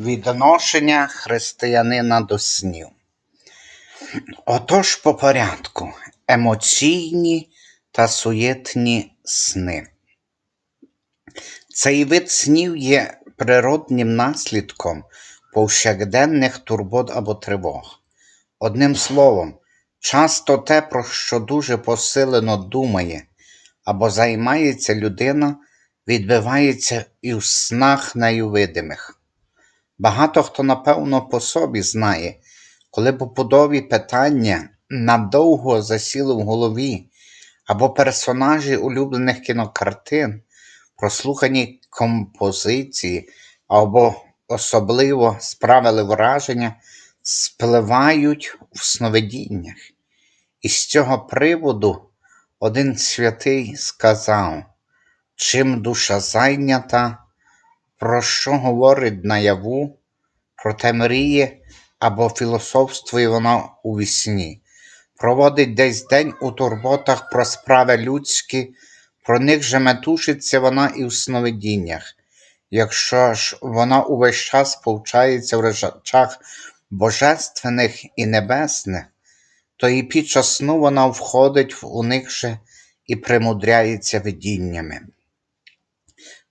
Відношення християнина до снів. Отож по порядку емоційні та суєтні сни. Цей вид снів є природнім наслідком повсякденних турбот або тривог. Одним словом, часто те, про що дуже посилено думає або займається людина, відбивається і в снах нею видимих. Багато хто, напевно, по собі знає, коли побудові питання надовго засіли в голові, або персонажі улюблених кінокартин, прослухані композиції, або особливо справили враження, спливають в сновидіннях. І з цього приводу один святий сказав, чим душа зайнята, про що говорить наяву, проте мріє або філософствує вона у вісні, проводить десь день у турботах про справи людські, про них же метушиться вона і в сновидіннях. Якщо ж вона увесь час повчається в речах божественних і небесних, то і під час сну вона входить у них же і примудряється видіннями.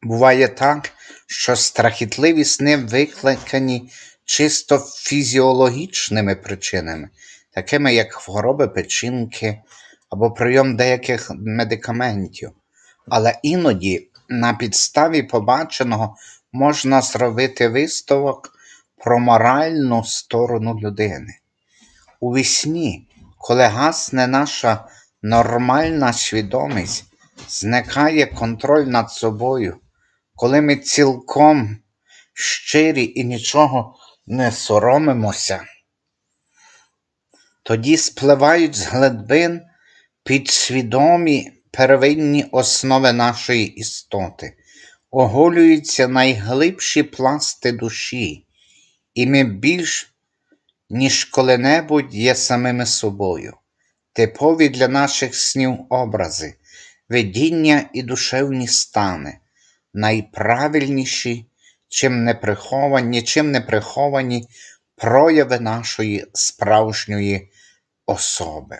Буває так, що страхітливі сни викликані чисто фізіологічними причинами, такими як хвороби печінки або прийом деяких медикаментів. Але іноді на підставі побаченого можна зробити висновок про моральну сторону людини. У вісні, коли гасне наша нормальна свідомість, зникає контроль над собою, коли ми цілком щирі і нічого не соромимося, тоді спливають з глибин підсвідомі первинні основи нашої істоти, оголюються найглибші пласти душі, і ми більш, ніж коли-небудь є самими собою, типові для наших снів образи, видіння і душевні стани, найправильніші, чим не приховані, чим не приховані прояви нашої справжньої особи.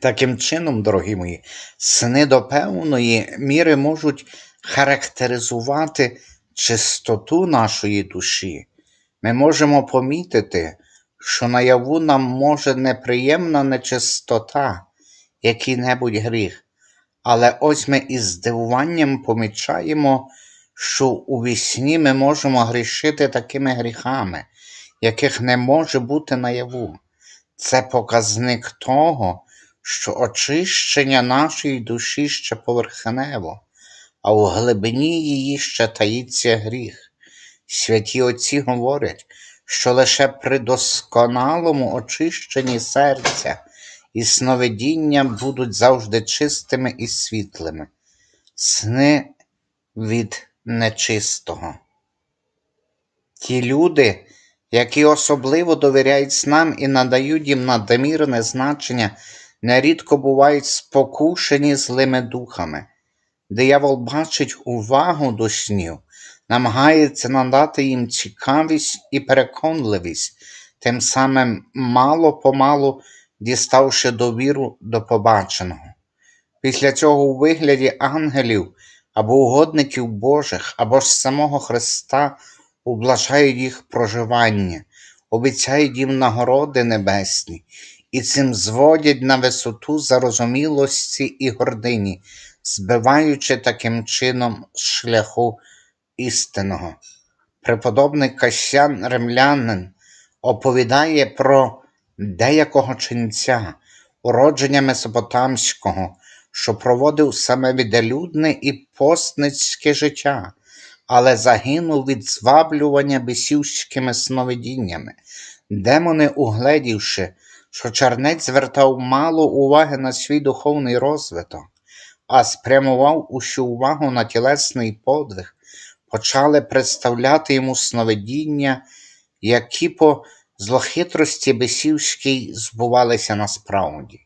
Таким чином, дорогі мої, сни до певної міри можуть характеризувати чистоту нашої душі. Ми можемо помітити, що наяву нам може неприємна нечистота, який-небудь гріх, але ось ми із здивуванням помічаємо, що у вісні ми можемо грішити такими гріхами, яких не може бути наяву. Це показник того, що очищення нашої душі ще поверхнево, а у глибині її ще таїться гріх. Святі отці говорять, що лише при досконалому очищенні серця і сновидіння будуть завжди чистими і світлими, сни від нечистого. Ті люди, які особливо довіряють снам і надають їм надмірне значення, нерідко бувають спокушені злими духами. Диявол бачить увагу до снів, намагається надати їм цікавість і переконливість, тим самим мало помалу діставши довіру до побаченого. Після цього у вигляді ангелів або угодників Божих, або ж самого Христа ублажають їх проживання, обіцяють їм нагороди небесні і цим зводять на висоту зарозумілості і гордині, збиваючи таким чином шляху істинного. Преподобний Касян Ремлянин оповідає про деякого ченця, уродження Месопотамського, що проводив саме віделюдне і постницьке життя, але загинув від зваблювання бесівськими сновидіннями. Демони, угледівши, що чернець звертав мало уваги на свій духовний розвиток, а спрямував усю увагу на тілесний подвиг, почали представляти йому сновидіння, які по злохитрості бесівській збувалися насправді.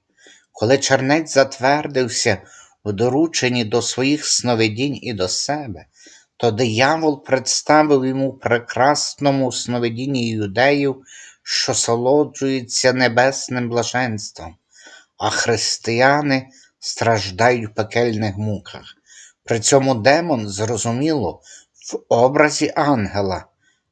Коли чернець затвердився в дорученні до своїх сновидінь і до себе, то диявол представив йому прекрасному сновидінні юдеїв, що солоджується небесним блаженством, а християни страждають в пекельних муках. При цьому демон, зрозуміло, в образі ангела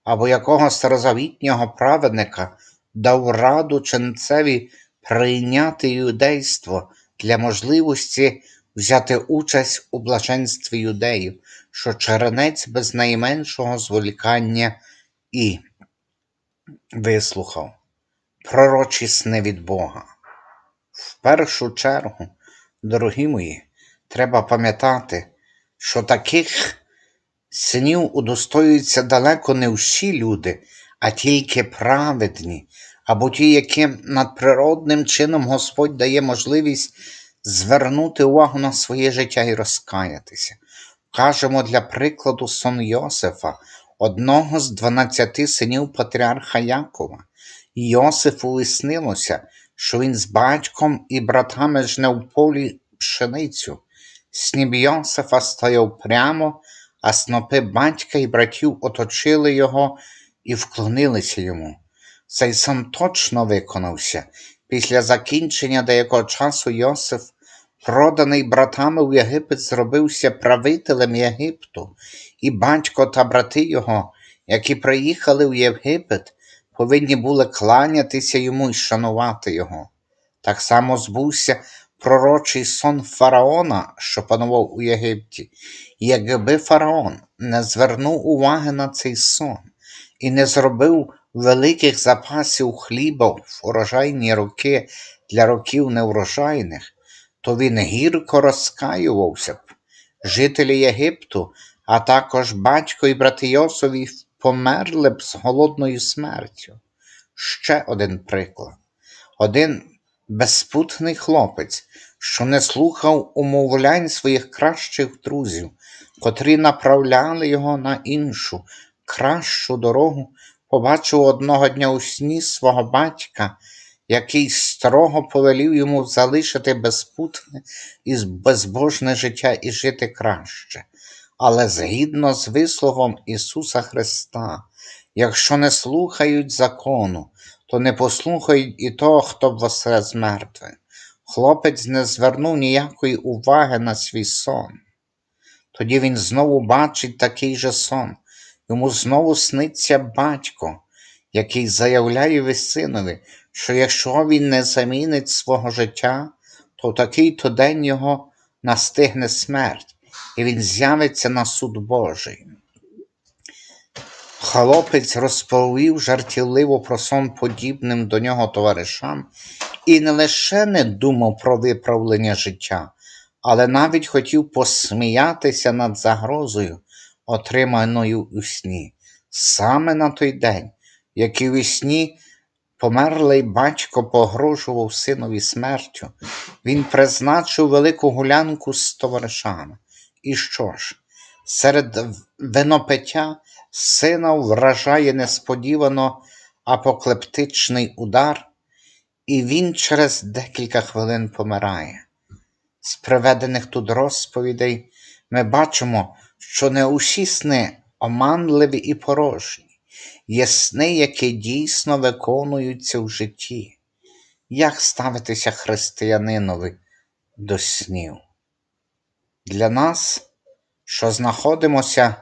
або якого старозавітнього праведника дав раду ченцеві прийняти юдейство для можливості взяти участь у блаженстві юдеїв, що черенець без найменшого зволікання і вислухав пророчі сни від Бога. В першу чергу, дорогі мої, треба пам'ятати, що таких синів удостоюються далеко не всі люди, а тільки праведні, або ті, яким надприродним чином Господь дає можливість звернути увагу на своє життя і розкаятися. Кажемо для прикладу сон Йосифа, одного з дванадцяти синів патріарха Якова. Йосифу виснилося, що він з батьком і братами жне в полі пшеницю. Сніп Йосифа стояв прямо, а снопи батька і братів оточили його і вклонилися йому. Цей сон точно виконався. Після закінчення деякого часу Йосиф, проданий братами в Єгипет, зробився правителем Єгипту, і батько та брати його, які приїхали в Єгипет, повинні були кланятися йому і шанувати його. Так само збувся пророчий сон фараона, що панував у Єгипті. Якби фараон не звернув уваги на цей сон і не зробив великих запасів хліба в урожайні роки для років неврожайних, то він гірко розкаювався б. Жителі Єгипту, а також батько і брати Йосові померли б з голодною смертю. Ще один приклад. Один безпутний хлопець, що не слухав умовлянь своїх кращих друзів, котрі направляли його на іншу, кращу дорогу, побачив одного дня у сні свого батька, який строго повелів йому залишити безпутне і безбожне життя і жити краще. Але згідно з висловом Ісуса Христа, якщо не слухають закону, то не послухають і того, хто воскрес мертвих. Хлопець не звернув ніякої уваги на свій сон. Тоді він знову бачить такий же сон. Йому знову сниться батько, який заявляє синові, що якщо він не замінить свого життя, то в такий то день його настигне смерть, і він з'явиться на суд Божий. Хлопець розповів жартівливо про сон подібним до нього товаришам і не лише не думав про виправлення життя, але навіть хотів посміятися над загрозою, отриманою у сні. Саме на той день, як і у сні померлий батько погрожував синові смертю, він призначив велику гулянку з товаришами. І що ж, серед винопиття сина вражає несподівано апоклептичний удар, і він через декілька хвилин помирає. З приведених тут розповідей ми бачимо, що не усі сни оманливі і порожні, є сни, які дійсно виконуються в житті. Як ставитися християнинові до снів? Для нас, що знаходимося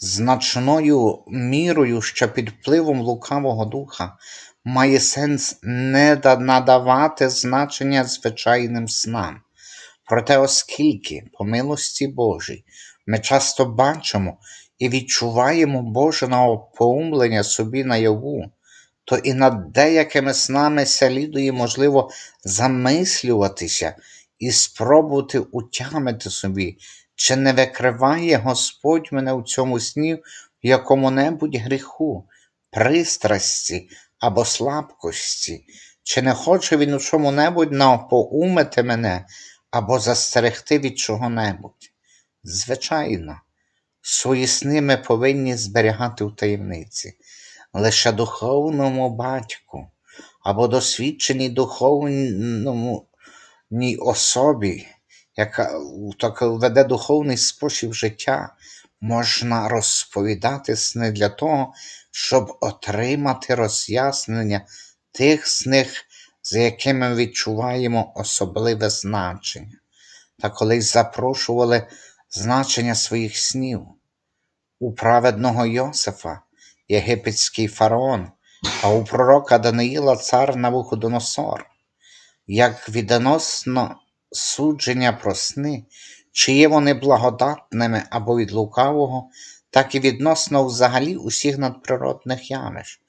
значною мірою, що під впливом лукавого духа, має сенс не надавати значення звичайним снам. Проте, оскільки, по милості Божій, ми часто бачимо і відчуваємо Боже наопоумлення собі наяву, то і над деякими снами слідує, можливо, замислюватися і спробувати утямити собі, чи не викриває Господь мене в цьому сні в якому-небудь гріху, пристрасті або слабкості, чи не хоче він у чому-небудь наопоумити мене або застерегти від чого-небудь. Звичайно, свої сни ми повинні зберігати в таємниці. Лише духовному батьку або досвідченій духовному ній особі, яка так веде духовний спосіб життя, можна розповідати сни для того, щоб отримати роз'яснення тих сних, за якими ми відчуваємо особливе значення. Та колись запрошували значення своїх снів. У праведного Йосифа єгипетський фараон, а у пророка Даниїла цар Навуходоносор. Як відносно судження про сни, чи є вони благодатними або від лукавого, так і відносно взагалі усіх надприродних явищ.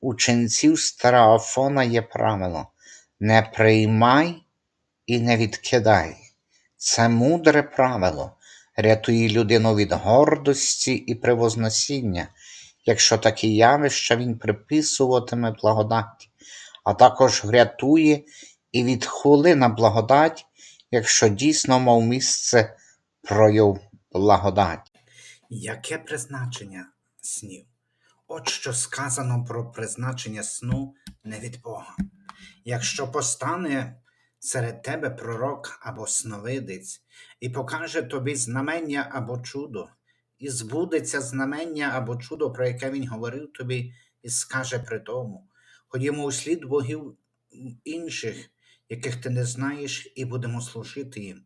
У ченців Староафона є правило не приймай і не відкидай. Це мудре правило рятує людину від гордості і превозносіння, якщо такі явища він приписуватиме благодаті, а також врятує і від хули на благодать, якщо дійсно мав місце прояв благодаті. Яке призначення снів? От що сказано про призначення сну не від Бога. Якщо постане серед тебе пророк або сновидець, і покаже тобі знамення або чудо, і збудеться знамення або чудо, про яке він говорив тобі, і скаже при тому: ходімо у слід богів інших, яких ти не знаєш, і будемо служити їм,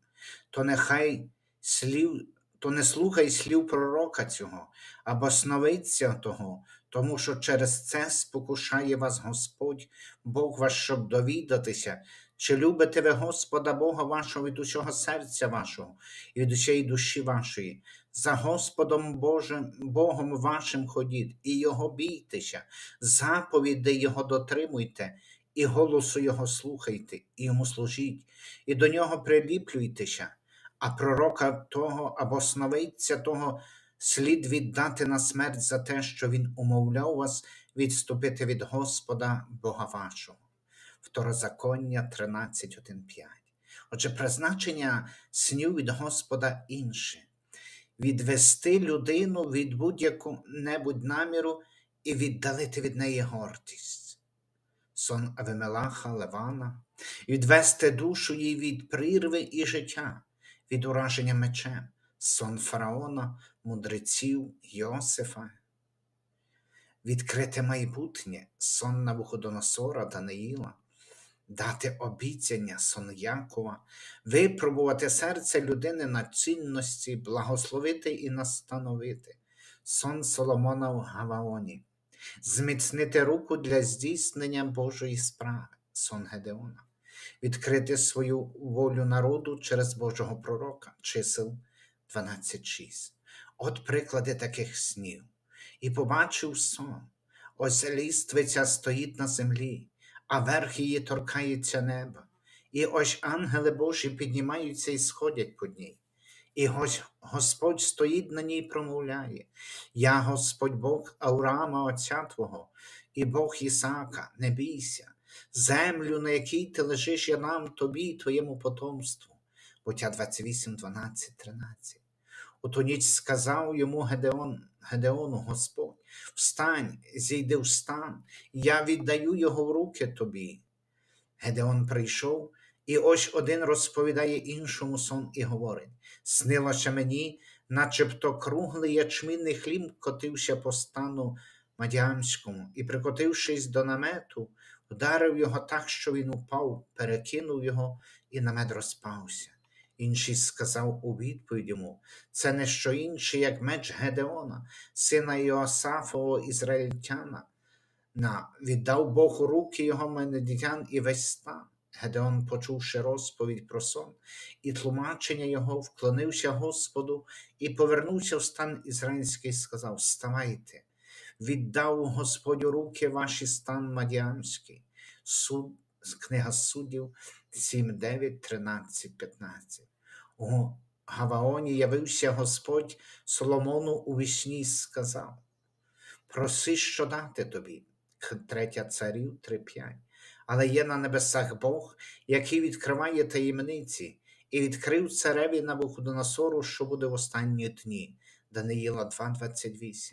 то нехай слів, то не слухай слів пророка цього, або сновидця того, тому що через це спокушає вас Господь, Бог ваш, щоб довідатися, чи любите ви Господа Бога вашого від усього серця вашого і від усієї душі вашої. За Господом Божим, Богом вашим ходіть, і Його бійтеся, заповідей Його дотримуйте, і голосу Його слухайте, і йому служіть, і до нього приліплюйтеся, а пророка того або сновидця того слід віддати на смерть за те, що він умовляв вас відступити від Господа Бога вашого. Второзаконня 13.1.5. Отже, призначення снів від Господа інше відвести людину від будь-яку небудь наміру і віддалити від неї гордість. Сон Авимелаха, Левана, відвести душу їй від прірви і життя, від ураження мечем, сон фараона, мудреців Йосифа, відкрите майбутнє, сон Навуходоносора, Даниїла, дати обіцяння, сон Якова, випробувати серце людини на цінності, благословити і настановити, сон Соломона в Гаваоні, зміцнити руку для здійснення Божої справи, сон Гедеона, відкрити свою волю народу через Божого пророка, чисел 12.6. От приклади таких снів. І побачив сон. Ось ліствиця стоїть на землі, а верх її торкається неба. І ось ангели Божі піднімаються і сходять по ній. І Господь стоїть на ній промовляє: Я Господь Бог Авраама, Отця Твого, і Бог Ісаака, не бійся, землю, на якій ти лежиш, я дам тобі і твоєму потомству. Буття 28, 12, 13. У ту ніч сказав йому Гедеон, Гедеону Господь, встань, зійди в стан, я віддаю його в руки тобі. Гедеон прийшов, і ось один розповідає іншому сон і говорить: снилося мені, начебто круглий ячмінний хліб котився по стану Мадіамському, і, прикотившись до намету, вдарив його так, що він упав, перекинув його, і намет розпався. Інший сказав у відповідь йому: це не що інше, як меч Гедеона, сина Йоасафового ізраїльтяна. На, віддав Бог у руки його менедітян і весь стан. Гедеон, почувши розповідь про сон і тлумачення його, вклонився Господу і повернувся в стан ізраїльський, і сказав: Вставайте, віддав Господь у руки ваші стан Мадіамський. Суд, книга суддів 7, 9, 13, 15. У Гаваоні явився Господь Соломону у вісні сказав: Проси, що дати тобі. Третя царів 3.5. Але є на небесах Бог, який відкриває таємниці, і відкрив цареві Навуходоносору, що буде в останні дні. Даниїла 2.28.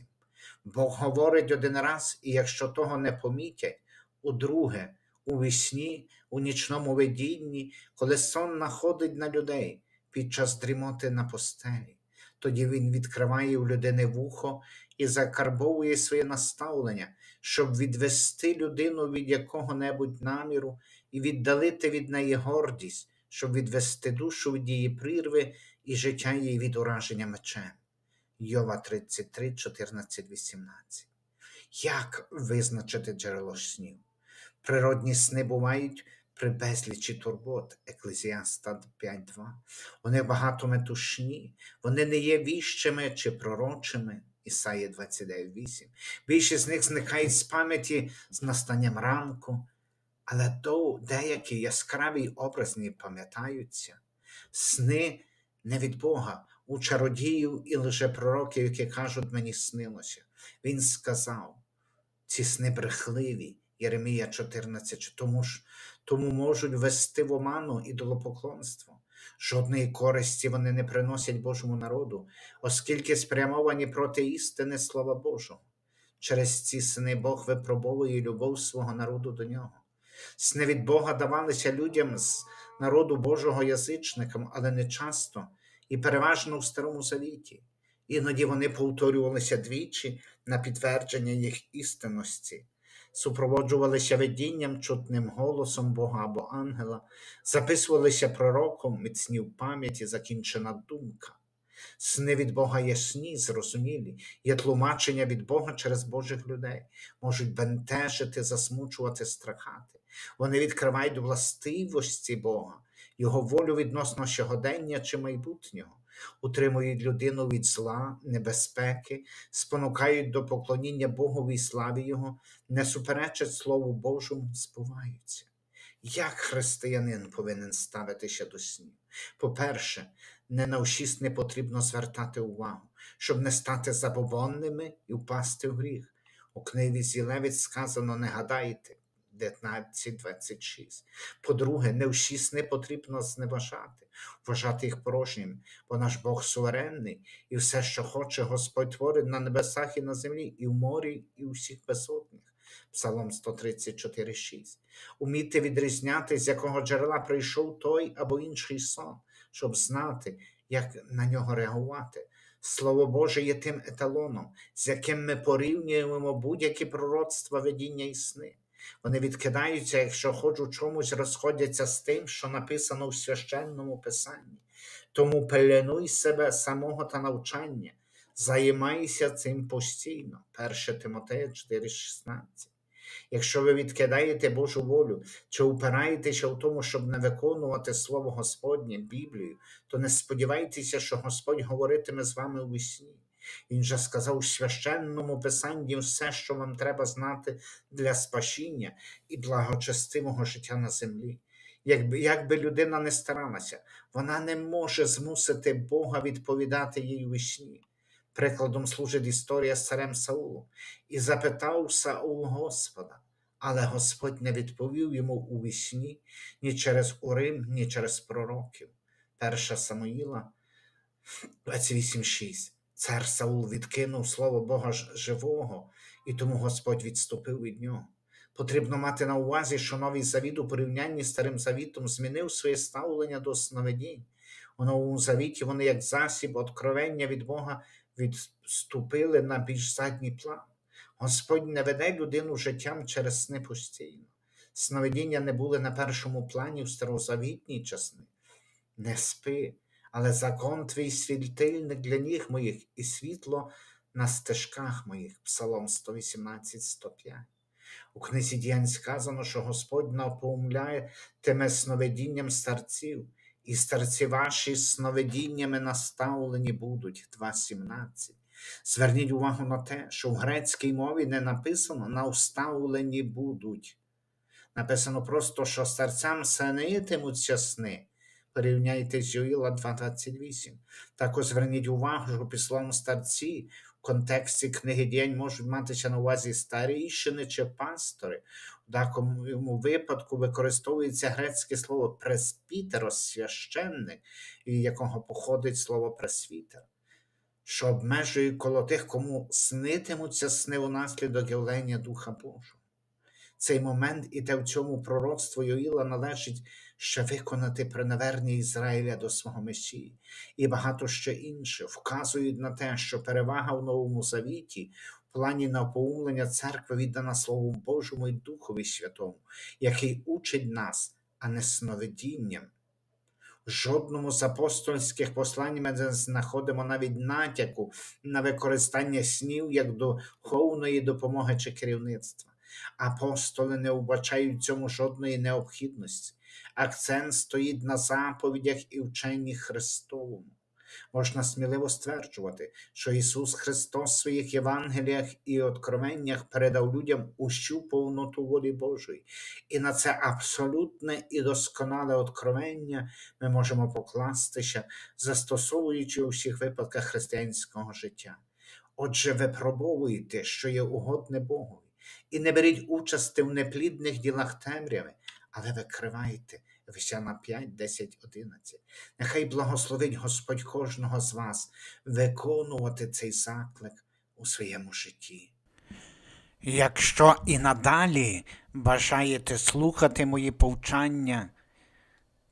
Бог говорить один раз, і якщо того не помітять, удруге, у вісні, у нічному видінні, коли сон находить на людей під час дрімоти на постелі, Тоді він відкриває у людини вухо і закарбовує своє наставлення, щоб відвести людину від якого-небудь наміру і віддалити від неї гордість, щоб відвести душу від її прірви і життя її від ураження мечем. Йова 33, 14, 18. Як визначити джерело снів? Природні сни бувають при безлічі турбот, Еклезіаста 5.2. Вони багато метушні, вони не є віщими чи пророчими, Ісаї 29.8. Більшість з них зникають з пам'яті з настанням ранку, але деякі яскраві образні пам'ятаються. Сни не від Бога, у чародіїв і лжепророків, які кажуть, мені снилося. Він сказав, ці сни брехливі, Єремія 14, тому ж тому можуть вести в оману ідолопоклонство. Жодної користі вони не приносять Божому народу, оскільки спрямовані проти істини Слова Божого. Через ці сни Бог випробовує любов свого народу до нього. Сни від Бога давалися людям з народу Божого язичникам, але не часто і переважно в Старому Завіті. Іноді вони повторювалися двічі на підтвердження їх істинності, супроводжувалися видінням, чутним голосом Бога або ангела, записувалися пророком, міцні в пам'яті, закінчена думка. Сни від Бога ясні, зрозумілі, є тлумачення від Бога через Божих людей, можуть бентежити, засмучувати, страхати. Вони відкривають властивості Бога, Його волю відносно сьогодення чи майбутнього, утримують людину від зла, небезпеки, спонукають до поклоніння Богові і славі Його, не суперечать Слову Божому, збуваються. Як християнин повинен ставитися до снів? По-перше, не на всіст не потрібно звертати увагу, щоб не стати забобонними і впасти в гріх. У книзі Зілевець сказано не гадайте 19.26. По-друге, не всі сни потрібно зневажати, вважати їх порожніми, бо наш Бог суверенний, і все, що хоче, Господь творить на небесах і на землі, і в морі, і у всіх безодних. Псалом 134.6. Уміти відрізняти, з якого джерела прийшов той або інший сон, щоб знати, як на нього реагувати. Слово Боже є тим еталоном, з яким ми порівнюємо будь-які пророцтва, видіння і сни. Вони відкидаються, якщо хоч у чомусь розходяться з тим, що написано в священному писанні. Тому пеленуй себе самого та навчання, займайся цим постійно. 1 Тимотея 4,16. Якщо ви відкидаєте Божу волю чи упираєтеся в тому, щоб не виконувати Слово Господнє, Біблію, то не сподівайтеся, що Господь говоритиме з вами у вісні. Він же сказав у священному писанні все, що вам треба знати для спасіння і благочестивого життя на землі. Якби, якби людина не старалася, вона не може змусити Бога відповідати їй у вісні. Прикладом служить історія з царем Саулом. І запитав Саул Господа, але Господь не відповів йому у вісні ні через Урим, ні через пророків. 1 Самуїла 28.6. Цар Саул відкинув слово Бога живого, і тому Господь відступив від нього. Потрібно мати на увазі, що новий завіт у порівнянні з старим завітом змінив своє ставлення до сновидінь. У новому завіті вони, як засіб откровення від Бога, відступили на більш задній план. Господь не веде людину життям через сни постійно. Сновидіння не були на першому плані в старозавітній часи. Не спи, але закон твій світильник для ніг моїх і світло на стежках моїх. Псалом 118, 105. У книзі діянь сказано, що Господь напомляє тими сновидінням старців, і старці ваші сновидіннями наставлені будуть. 2.17. Зверніть увагу на те, що в грецькій мові не написано наставлені будуть. Написано просто, що старцям снитимуться сни. Порівняйте з Юїла 2.28. Також зверніть увагу, що післом старці в контексті книги діянь можуть матися на увазі старійшини чи пастори. У такому випадку використовується грецьке слово преспітерос, священник, від якого походить слово пресвітер, що обмежує коло тих, кому снитимуться сни унаслідок явлення Духа Божого. цей момент і те в цьому пророцтво Йоїла належить ще виконати при наверненні Ізраїля до свого Месії. І багато ще інше вказують на те, що перевага в Новому Завіті в плані напоумлення церкви віддана Слову Божому і Духові Святому, який учить нас, а не сновидінням. В жодному з апостольських послань ми не знаходимо навіть натяку на використання снів як духовної допомоги чи керівництва. Апостоли не вбачають в цьому жодної необхідності. Акцент стоїть на заповідях і вченні Христовому. Можна сміливо стверджувати, що Ісус Христос в своїх Євангеліях і откровеннях передав людям усю повноту волі Божої. І на це абсолютне і досконале откровення ми можемо покластися, застосовуючи у всіх випадках християнського життя. Отже, випробовуйте, що є угодне Богові, і не беріть участи в неплідних ділах темряви, але викривайте. Ефесяна 5, 10, 11. Нехай благословить Господь кожного з вас виконувати цей заклик у своєму житті. Якщо і надалі бажаєте слухати мої повчання,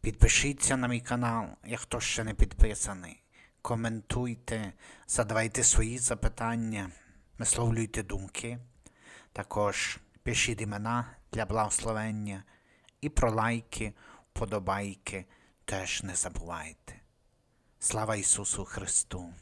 підпишіться на мій канал, як хто ще не підписаний. Коментуйте, задавайте свої запитання, висловлюйте думки. Також пишіть імена для благословення і про лайки, подобайки теж не забувайте. Слава Ісусу Христу!